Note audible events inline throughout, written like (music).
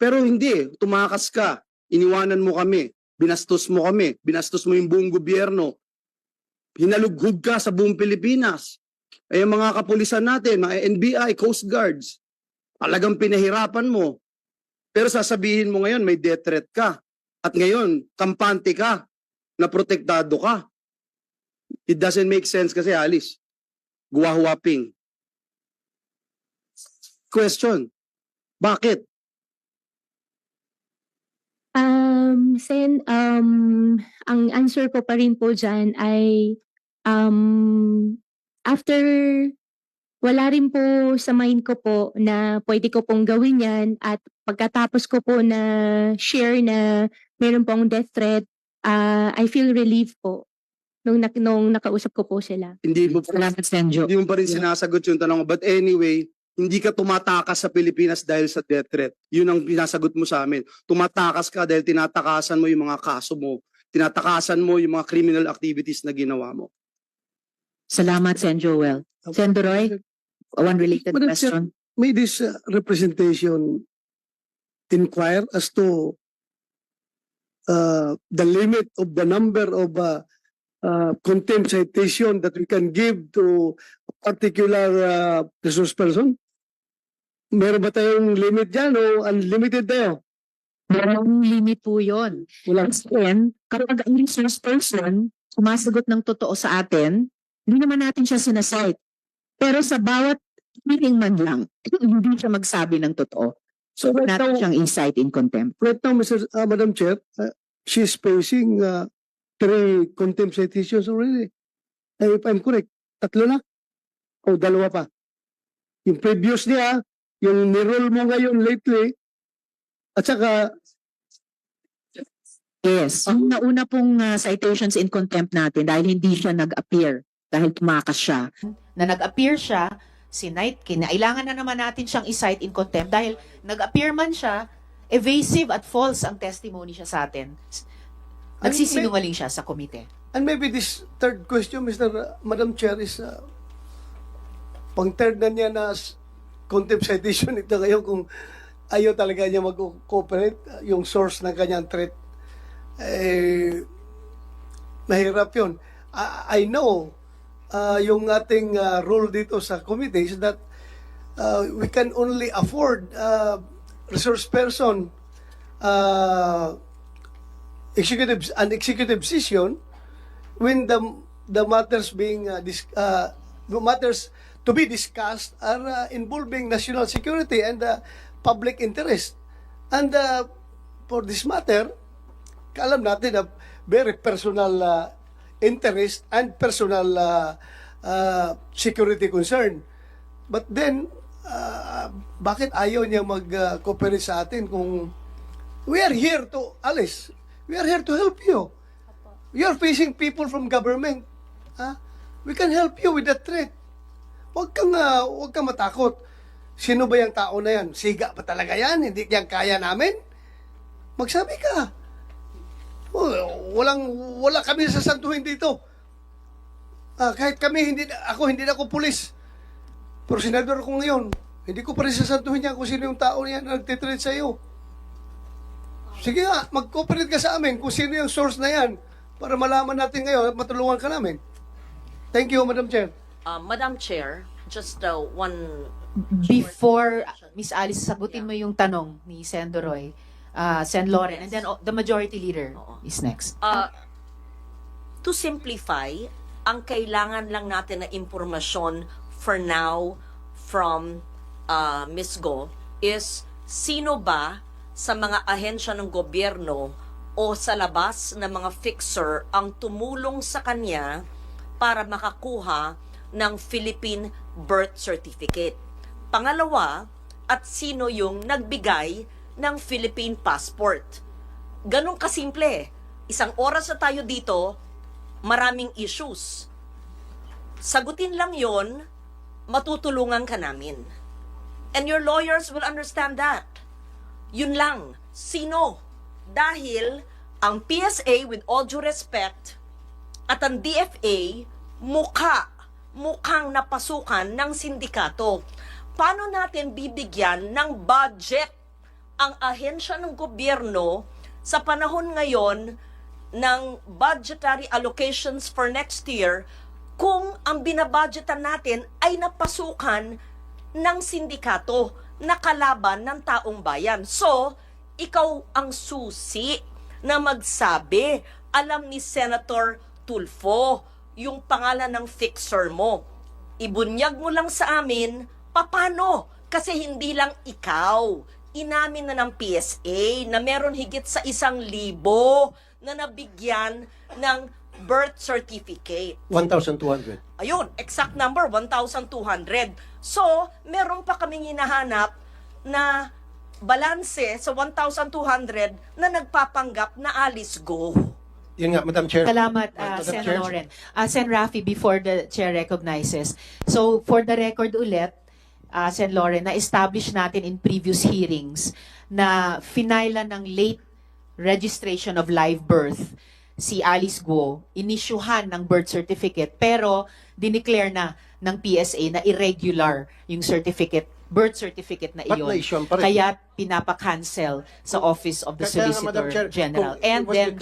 Pero hindi, tumakas ka, iniwanan mo kami, binastos mo kami, binastos mo yung buong gobyerno, hinalughog ka sa buong Pilipinas. Eh, mga kapulisan natin, mga NBI, Coast Guards, talagang pinahirapan mo. Pero sasabihin mo ngayon, may death threat ka. At ngayon, kampante ka, na protektado ka. It doesn't make sense kasi, Alice. Guwahuwaping. Question. Bakit? Um, Sen, um, ang answer ko pa rin po dyan ay um, after wala rin po sa mind ko po na pwede ko pong gawin yan at pagkatapos ko po na share na meron pong death threat, ah, I feel relief po nung, nak- nung nakausap ko po sila. Hindi mo Salamat, Senjo. hindi mo pa rin sinasagot yung tanong. But anyway, hindi ka tumatakas sa Pilipinas dahil sa death threat. Yun ang pinasagot mo sa amin. Tumatakas ka dahil tinatakasan mo yung mga kaso mo. Tinatakasan mo yung mga criminal activities na ginawa mo. Salamat, Sen Joel. Sen Doroy, one related Madam question. may this uh, representation inquire as to uh, the limit of the number of uh, uh, contempt citation that we can give to a particular uh, resource person? Meron ba tayong limit dyan o unlimited tayo? Merong limit po yun. Wala. Then, kapag ang resource person sumasagot ng totoo sa atin, hindi naman natin siya sinasite. Pero sa bawat hearing man lang, (clears throat) hindi siya magsabi ng totoo. So, right natin now, siyang incite in contempt. right now, Mr. uh, Madam Chair, uh, she's facing uh, three contempt citations already. Uh, if I'm correct, tatlo na? O dalawa pa? Yung previous niya, yung niroll mo ngayon lately, at saka, Yes. Ang nauna pong uh, citations in contempt natin dahil hindi siya nag-appear, dahil tumakas siya. na nag-appear siya, sinight, kinailangan na naman natin siyang i-cite in contempt dahil nag-appear man siya, evasive at false ang testimony siya sa atin. Nagsisinungaling siya sa komite. and maybe this third question, Mr. Madam Chair, is uh, pang third na niya na contempt citation ito ngayon kung ayaw talaga niya mag-cooperate, yung source ng kanyang threat, eh, mahirap yun. I, I know uh, yung ating uh, rule dito sa committee is that uh, we can only afford uh, resource person uh, executive an executive session when the the matters being uh, dis, uh, matters to be discussed are uh, involving national security and uh, public interest and uh, for this matter alam natin na very personal uh, interest and personal uh, uh, security concern but then uh, bakit ayaw niya mag-cooperate sa atin kung we are here to Alice we are here to help you You're facing people from government. Ha? We can help you with that threat. Huwag kang, ah, huwag kang matakot. Sino ba yung tao na yan? Siga pa talaga yan? Hindi yan kaya namin? Magsabi ka. Oh, walang, wala kami sasantuhin dito. Ah, kahit kami, hindi, ako, hindi na ako pulis. Pero senador ako ngayon. Hindi ko pa rin sasantuhin yan kung sino yung tao niya na nagtitreat sa iyo. Sige nga, mag-cooperate ka sa amin kung sino yung source na yan para malaman natin ngayon at matulungan ka namin. Thank you, Madam Chair. Uh, Madam Chair, just uh, one Before, Miss Alice, sagutin mo yung tanong ni Sen Doroy, uh, Sen Loren, and then oh, the majority leader Oo. is next. uh, to simplify, ang kailangan lang natin na impormasyon for now from uh, Ms. Go is sino ba sa mga ahensya ng gobyerno o sa labas ng mga fixer ang tumulong sa kanya para makakuha ng Philippine birth certificate. Pangalawa, at sino yung nagbigay ng Philippine passport. Ganon kasimple. Isang oras na tayo dito, maraming issues. Sagutin lang yon, matutulungan ka namin. And your lawyers will understand that. Yun lang. Sino? Dahil ang PSA, with all due respect, at ang DFA, mukha, mukhang napasukan ng sindikato. Paano natin bibigyan ng budget ang ahensya ng gobyerno sa panahon ngayon ng budgetary allocations for next year kung ang binabudgetan natin ay napasukan ng sindikato na kalaban ng taong bayan. So, ikaw ang susi na magsabi, alam ni Senator Tulfo, yung pangalan ng fixer mo. Ibunyag mo lang sa amin, papano? Kasi hindi lang ikaw. Inamin na ng PSA na meron higit sa isang libo na nabigyan ng birth certificate. 1,200. Ayun, exact number, 1,200. So, meron pa kaming hinahanap na balanse sa 1,200 na nagpapanggap na Alice Go. Yun nga, Madam Chair. Salamat, Madam uh, Sen. Chair. Loren. Uh, Sen. Rafi, before the Chair recognizes. So, for the record ulit, uh, Sen. Loren, na-establish natin in previous hearings na finaila ng late registration of live birth si Alice Guo, inisyuhan ng birth certificate, pero dineclare na ng PSA na irregular yung certificate, birth certificate na iyon. rin? Kaya pinapa-cancel sa Office of the Kaya Solicitor Chair, General. And then,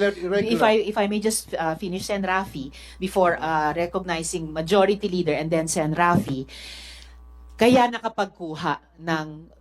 if I if I may just uh, finish Sen Rafi before uh, recognizing majority leader and then Sen Rafi, kaya nakapagkuha ng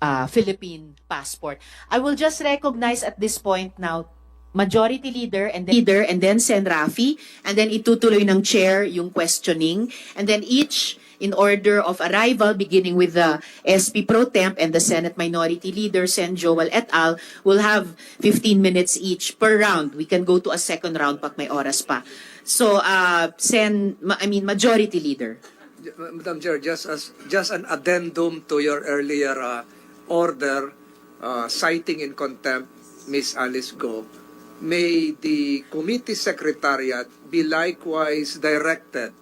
uh, Philippine passport. I will just recognize at this point now majority leader and then leader and then Sen Rafi and then itutuloy ng chair yung questioning and then each in order of arrival beginning with the SP Pro Temp and the Senate Minority Leader Sen Joel et al will have 15 minutes each per round. We can go to a second round pag may oras pa. So uh Sen I mean Majority Leader. Madam Chair, just as just an addendum to your earlier uh, order uh, citing in contempt Miss Alice Go, may the committee secretariat be likewise directed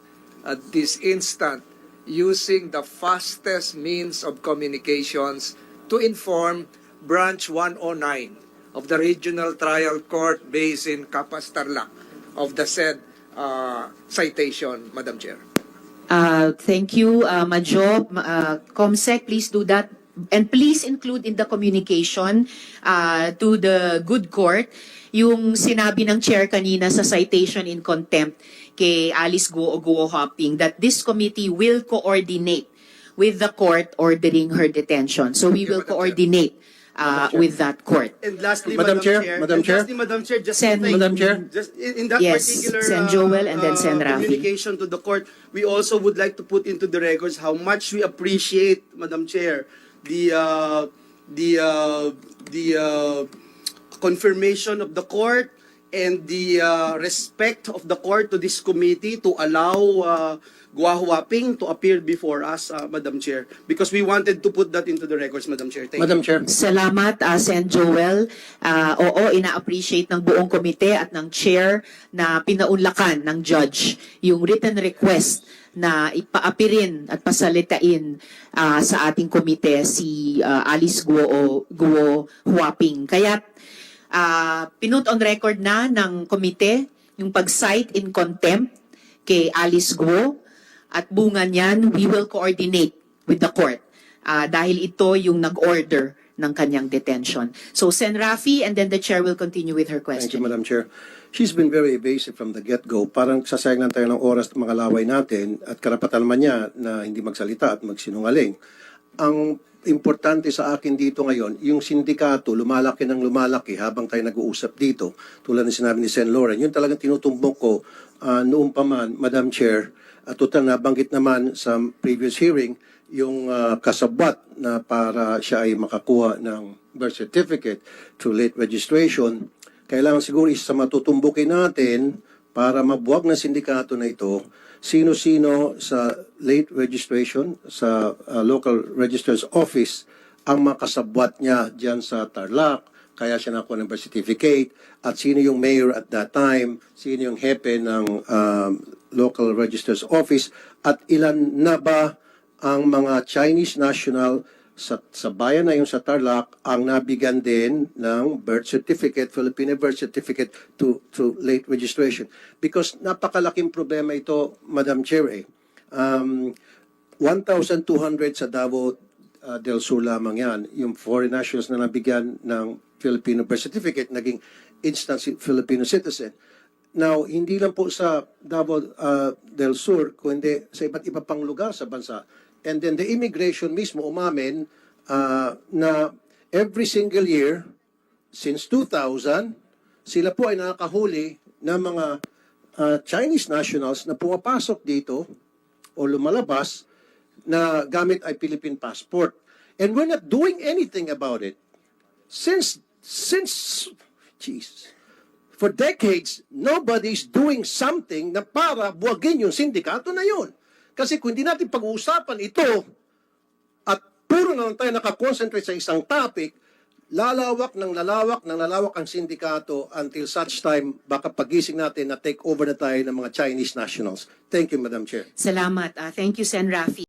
at this instant using the fastest means of communications to inform Branch 109 of the Regional Trial Court based in Capas Tarlac of the said uh, citation, Madam Chair. Uh, thank you, uh, Majo. Uh, Comsec, please do that. And please include in the communication uh, to the good court yung sinabi ng chair kanina sa citation in contempt kay Alice Guo Guo Hopping that this committee will coordinate with the court ordering her detention. So we will coordinate uh, with that court. And lastly, Madam Madam, Chair, Chair, Madam Chair. lastly, Madam Chair, just Sen- thank- Madam Chair. just in, in that Yes, particular Sen. uh, Joel and then uh, Sen. Rafi. communication to the court, we also would like to put into the records how much we appreciate, Madam Chair, the uh, the uh, the uh, confirmation of the court and the uh, respect of the court to this committee to allow uh, Gua Huaping to appear before us, uh, Madam Chair, because we wanted to put that into the records, Madam Chair. Thank you. Madam Chair. Salamat, uh, Sen. Joel. Uh, oo, ina-appreciate ng buong komite at ng chair na pinaunlakan ng judge yung written request na ipaapirin at pasalitain uh, sa ating komite si uh, Alice Guo o Guo Huaping. Kaya uh, pinut on record na ng komite yung pag-cite in contempt kay Alice Guo at bunga niyan, we will coordinate with the court Ah, dahil ito yung nag-order ng kanyang detention. So, Sen. Rafi, and then the chair will continue with her Thank you, question. Madam Chair. She's been very evasive from the get-go. Parang sasayang lang tayo ng oras ng mga laway natin at karapatan naman niya na hindi magsalita at magsinungaling. Ang importante sa akin dito ngayon, yung sindikato lumalaki ng lumalaki habang tayo nag-uusap dito. Tulad ng sinabi ni Sen. Lauren, yun talagang tinutumbok ko ah, noong pa man, Madam Chair, at total nabanggit naman sa previous hearing, yung ah, kasabwat na para siya ay makakuha ng birth certificate through late registration, kailangan siguro isa sa matutumbukin natin para mabuwag ng sindikato na ito, sino-sino sa late registration sa uh, local registrar's office ang makasabwat niya dyan sa Tarlac, kaya siya nakuha ng birth certificate, at sino yung mayor at that time, sino yung hepe ng um, local registrar's office, at ilan na ba ang mga Chinese national sa, sa bayan na yung sa Tarlac ang nabigyan din ng birth certificate, Filipino birth certificate to, to late registration. Because napakalaking problema ito, Madam Chair. Eh. Um, 1,200 sa Davao uh, Del Sur lamang yan. Yung foreign nationals na nabigyan ng Filipino birth certificate, naging instant Filipino citizen. Now, hindi lang po sa Davao uh, del Sur, kundi sa iba't iba pang lugar sa bansa. And then the immigration mismo umamin uh, na every single year, since 2000, sila po ay nakakahuli ng mga uh, Chinese nationals na pumapasok dito o lumalabas na gamit ay Philippine passport. And we're not doing anything about it. Since, since, Jesus, for decades, nobody's doing something na para buwagin yung sindikato na yun. Kasi kung hindi natin pag-uusapan ito, at puro na lang tayo nakakonsentrate sa isang topic, lalawak ng lalawak ng lalawak ang sindikato until such time baka pagising natin na take over na tayo ng mga Chinese nationals. Thank you, Madam Chair. Salamat. Ah, thank you, Sen. Rafi.